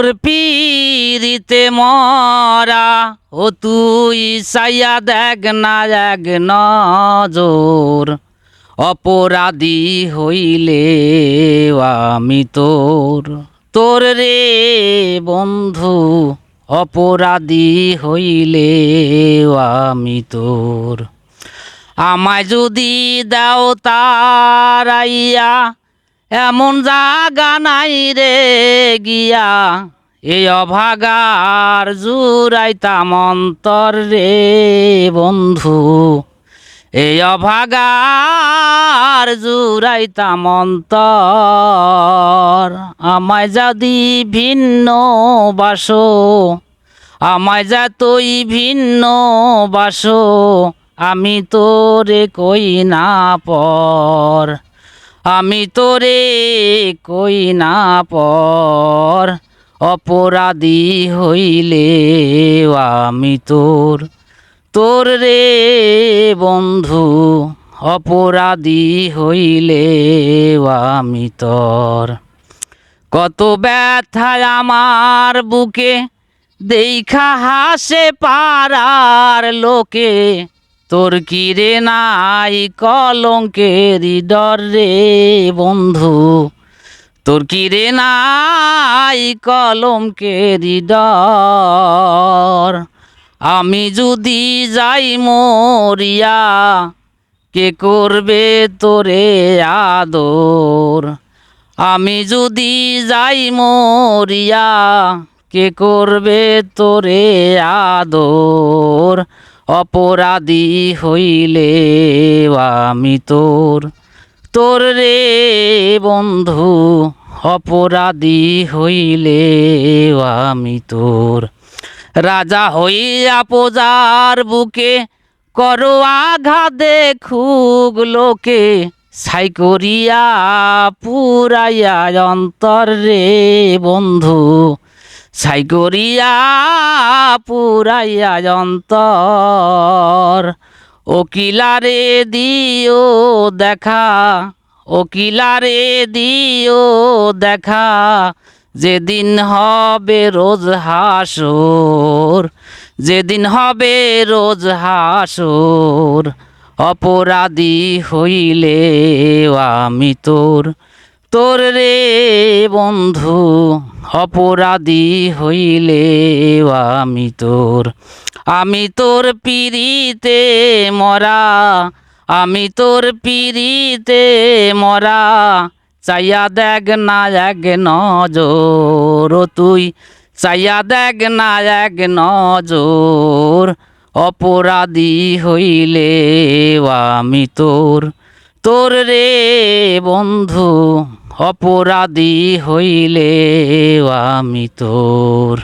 তোর পিরিতে মরা ও তুই সাইয়া দেখ না এক নজর। অপরাধী হইলে আমি তোর। তোর রে বন্ধু, অপরাধী হইলে আমি তোর। আমায় যদি দাও তারাইয়া এমন জাগা নাই রে গিয়া এই অভাগার জুরাইতাম অন্তর রে বন্ধু। এই অভাগার জুরাইতাম অন্তর, আমায় যদি ভিন্ন বাসো, আমায় যা তুই ভিন্ন বাসো, আমি তোরে কই না পর। আমি তোরে কই না পর, অপরাধী হইলে আমি তোর। তোর রে বন্ধু, অপরাধী হইলে আমি তোর। কত ব্যথায় আমার বুকে, দেখা হাসে পারার লোকে তোর কি রে নাই কলঙ্কেরই ডর রে বন্ধু। তোর কি রে নাই কলঙ্কেরই ডর। আমি যদি যাই মরিয়া, কে করবে তোরে আদর? আমি যদি যাই মরিয়া, কে করবে তোরে আদর? অপরাধী হইলে আমি তোর তোর রে বন্ধু। অপরাধী হইলে আমি তোর। রাজা হইয়া পূজার বুকে করো আঘা দেখুক লোকে। ছাই করিয়া পুরাইয়া অন্তর রে বন্ধু। ছাই করিয়া পুরাইয়া অন্তর ওকিলারে দিও দেখা, ওকিলারে দিও দেখা, যেদিন হবে রোজ হাসর, যেদিন হবে রোজ হাসর, অপরাধী হইলে আমি তোর তোর রে বন্ধু, অপরাধী হইলে আমি তোর আমি তোর পিড়িতে মরা, আমি তোর পিড়িতে মরা। চাইয়া দেখ না এক নজর, তুই চাইয়া দেখ না এক নজর, অপরাধী হইলে আমি তোর। তোর রে বন্ধু অপরাধী হইলে আমি তোর